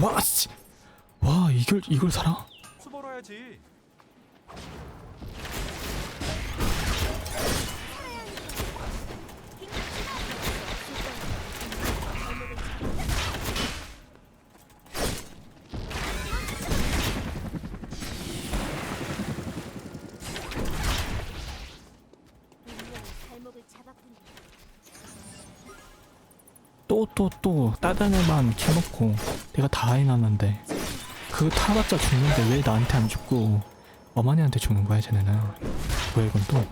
와, 씨. 와, 이걸 이걸 살아? 수벌어야지. 또 또또 애만 켜놓고 내가 다 해놨는데 그 타봤자 죽는데 왜 나한테 안 죽고 어머니한테 죽는 거야 쟤네는? 뭐야 이건 또?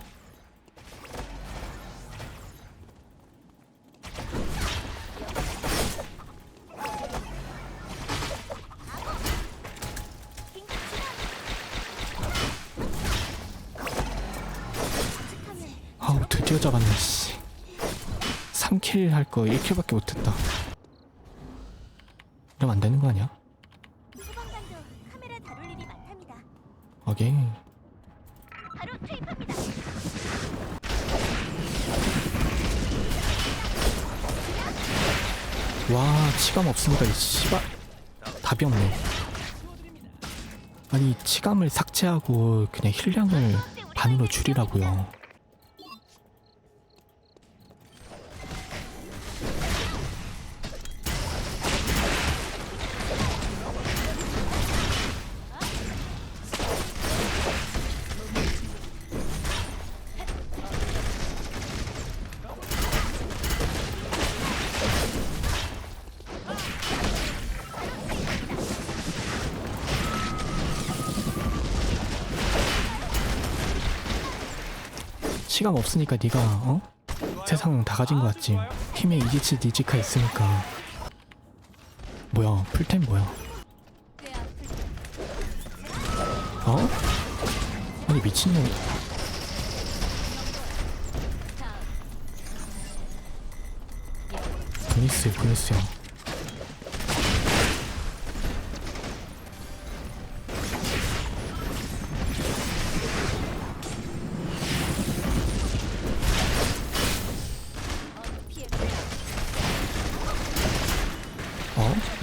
아우 드디어 잡았네 씨 3킬 할 거 1킬밖에 못했다. 이러면 안 되는 거 아니야? 오케이. 바로 투입합니다. 와 치감 없으니까 이 씨발. 답이 없네. 아니 치감을 삭제하고 그냥 힐량을 반으로 줄이라고요 시간 없으니까 네가 어? 세상 다 가진 거 같지. 팀에 이지치 니지카 있으니까. 뭐야 풀템 뭐야? 어? 아니 미친놈. 보니스 보니스야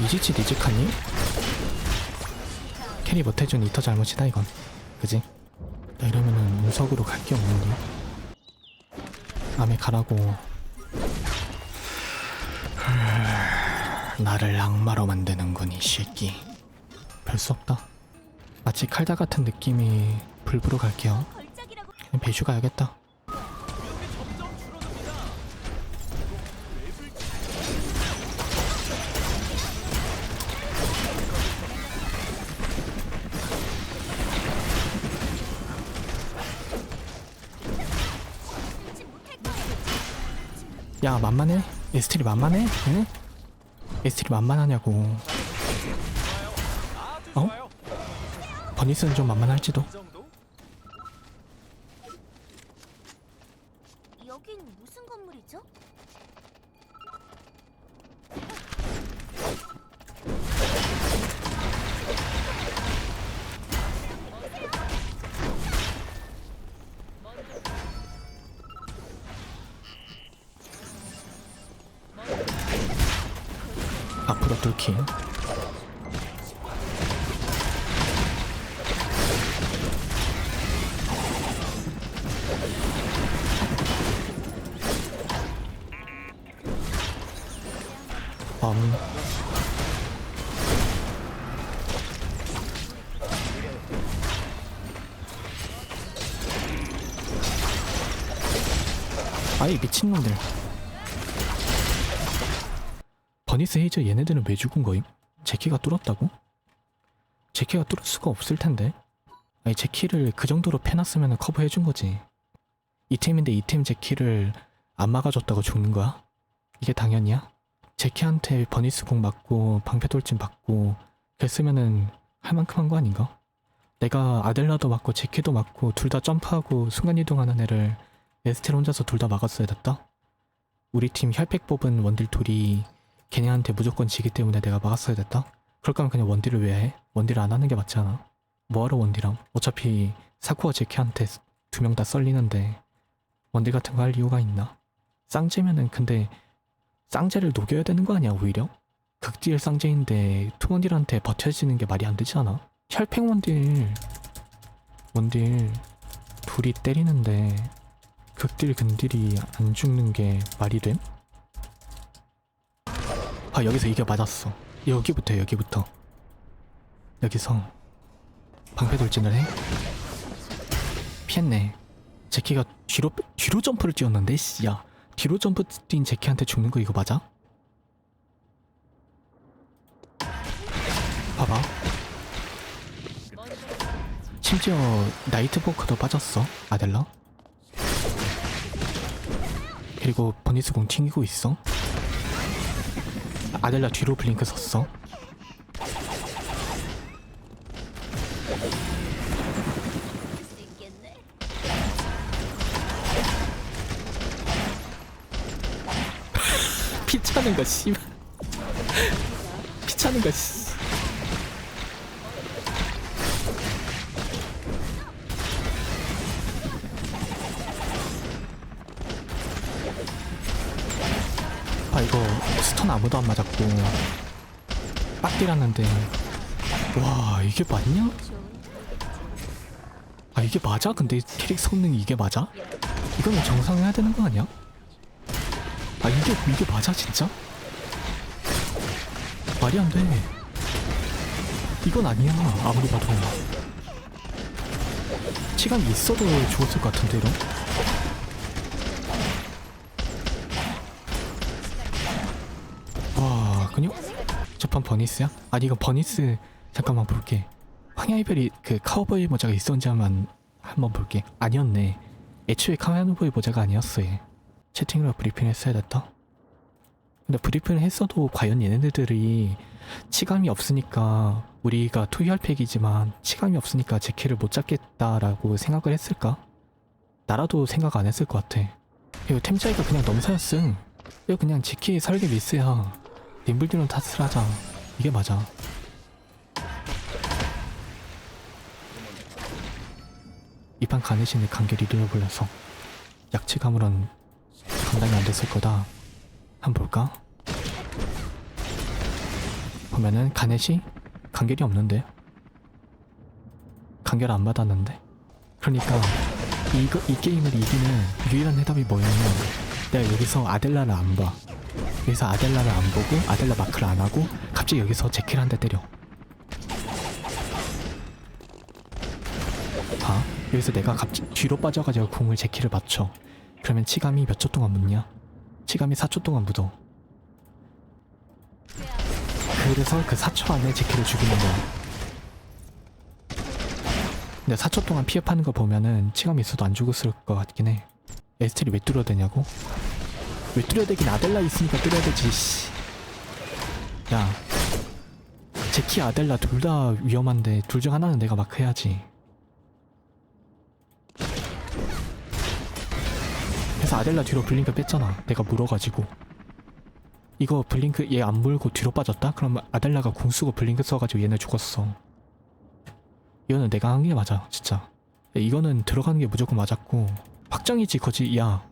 이지치 니지카니? 캐리 못해준 이터 잘못이다 이건. 그지? 나 이러면은 운석으로 갈 게 없는데 남에 가라고. 나를 악마로 만드는군 이 새끼. 별 수 없다. 마치 칼다 같은 느낌이 불부로 갈게요. 그냥 배슈 가야겠다 야 만만해? 에스텔이 만만해? 응? 에스텔이 만만하냐고 어? 버니스는 좀 만만할지도? 여긴 무슨 건물이죠? 앞으로 뚫기 음. 아이 미친놈들 버니스 헤이즈 얘네들은 왜 죽은 거임? 제키가 뚫었다고? 제키가 뚫을 수가 없을 텐데 아니 제키를 그 정도로 패놨으면 커버해준 거지 이템인데 이템 제키를 안 막아줬다고 죽는 거야? 이게 당연이야? 제키한테 버니스 공 맞고 방패 돌진 받고 그랬으면은 할 만큼 한 거 아닌가? 내가 아델라도 맞고 제키도 맞고 둘 다 점프하고 순간이동하는 애를 에스텔 혼자서 둘 다 막았어야 됐다? 우리 팀 혈팩 뽑은 원딜 둘이 걔네한테 무조건 지기 때문에 내가 막았어야 됐다? 그럴 거면 그냥 원딜을 왜 해? 원딜을 안 하는 게 맞지 않아? 뭐하러 원딜함? 어차피 사쿠와 제키한테 두 명 다 썰리는데 원딜 같은 거 할 이유가 있나? 쌍제면은 근데 쌍제를 녹여야 되는 거 아니야 오히려? 극딜 쌍제인데 투원딜한테 버텨지는 게 말이 안 되지 않아? 혈팽 원딜 원딜 둘이 때리는데 극딜 근딜이 안 죽는 게 말이 됨? 아 여기서 이게 맞았어. 여기부터 여기부터. 여기서 방패 돌진을 해? 피했네. 제키가 뒤로 빼- 뒤로 점프를 뛰었는데 씨야. 뒤로 점프 뛴 제키한테 죽는 거 이거 맞아? 봐봐. 심지어 나이트보크도 빠졌어 아델라? 그리고 버니스 공 튕기고 있어 아델라 뒤로 블링크 섰어 수 있겠네. 피 차는 거 씨. 피 차는 거 씨. 아 이거 스턴 아무도 안 맞았고 빡딜하는데 와 이게 맞냐? 아 이게 맞아? 근데 캐릭 성능이 이게 맞아? 이거는 정상해야 되는 거 아니야? 아 이게 이게 맞아 진짜? 말이 안 돼. 이건 아니야 아무리 봐도. 시간이 있어도 죽었을 것 같은데 이런. 버니스야? 아니 이거 버니스 잠깐만 볼게. 황야의 별이 그 카우보이 모자가 있었는지 한번 한번 볼게. 아니었네. 애초에 카우보이 모자가 아니었어 얘. 채팅으로 브리핑 했어야 됐다. 근데 브리핑을 했어도 과연 얘네들이 치감이 없으니까 우리가 투혈 팩이지만 치감이 없으니까 제키를 못 잡겠다라고 생각을 했을까? 나라도 생각 안 했을 것 같아. 이거 템 차이가 그냥 넘사였음. 이거 그냥 제키 설계 미스야. 림블디론 탓을 하자. 이게 맞아. 이판 가네신의 간결히 누려불려서 약치감으론 감당이 안 됐을 거다. 한번 볼까? 보면은 가넷이 간결이 없는데 간결 안 받았는데 그러니까 이거 이 게임을 이기는 유일한 해답이 뭐냐면 내가 여기서 아델라를 안 봐. 여기서 아델라를 안 보고 아델라 마크를 안 하고 갑자기 여기서 제키를 한대 때려. 봐. 여기서 내가 갑자기 뒤로 빠져가지고 공을 제키를 맞춰. 그러면 치감이 몇 초 동안 묻냐? 치감이 4초 동안 묻어. 그래서 그 4초 안에 제키를 죽이는 거야. 근데 4초 동안 피업하는 거 보면은 치감이 있어도 안 죽었을 것 같긴 해. 에스텔이 왜 뚫어야 되냐고? 왜 뚫어야 되긴 아델라 있으니까 뚫어야 되지, 씨. 야. 제키 아델라 둘 다 위험한데 둘 중 하나는 내가 막 해야지. 그래서 아델라 뒤로 블링크 뺐잖아. 내가 물어가지고. 이거 블링크 얘 안 물고 뒤로 빠졌다? 그럼 아델라가 궁 쓰고 블링크 써가지고 얘네 죽었어. 이거는 내가 한 게 맞아, 진짜. 야, 이거는 들어가는 게 무조건 맞았고 확정이지 거지. 야,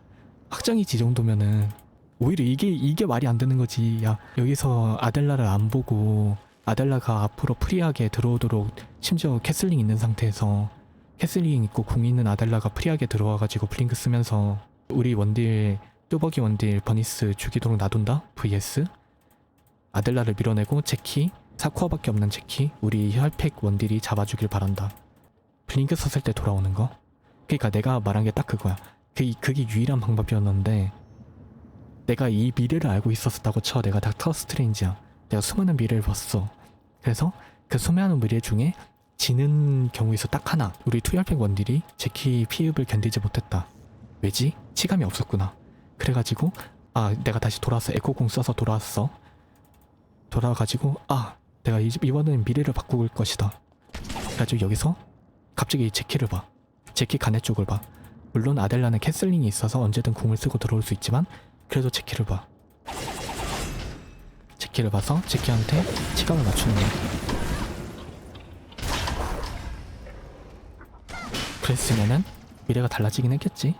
확정이지 이 정도면은. 오히려 이게 이게 말이 안 되는 거지. 야, 여기서 아델라를 안 보고 아델라가 앞으로 프리하게 들어오도록 심지어 캐슬링 있는 상태에서 캐슬링 있고 궁 있는 아델라가 프리하게 들어와가지고 블링크 쓰면서 우리 원딜 뚜벅이 원딜 버니스 죽이도록 놔둔다? vs. 아델라를 밀어내고 제키 사쿠아밖에 없는 제키 우리 혈팩 원딜이 잡아주길 바란다. 블링크 썼을 때 돌아오는 거? 그니까 내가 말한 게 딱 그거야 그, 그게 유일한 방법이었는데 내가 이 미래를 알고 있었다고 쳐 내가 닥터 스트레인지야 내가 수많은 미래를 봤어 그래서 그 수많은 미래 중에 지는 경우에서 딱 하나 우리 투혈팩 원딜이 제키 피흡을 견디지 못했다 왜지? 치감이 없었구나. 그래가지고 아 내가 다시 돌아왔어. 에코공 써서 돌아왔어. 돌아와가지고 아 내가 이, 이번엔 미래를 바꿀 것이다. 그래가지고 여기서 갑자기 제키를 봐. 제키 가네 쪽을 봐. 물론 아델라는 캐슬링이 있어서 언제든 궁을 쓰고 들어올 수 있지만 그래도 제키를 봐. 제키를 봐서 제키한테 치감을 맞추는 거야. 그랬으면은 미래가 달라지긴 했겠지.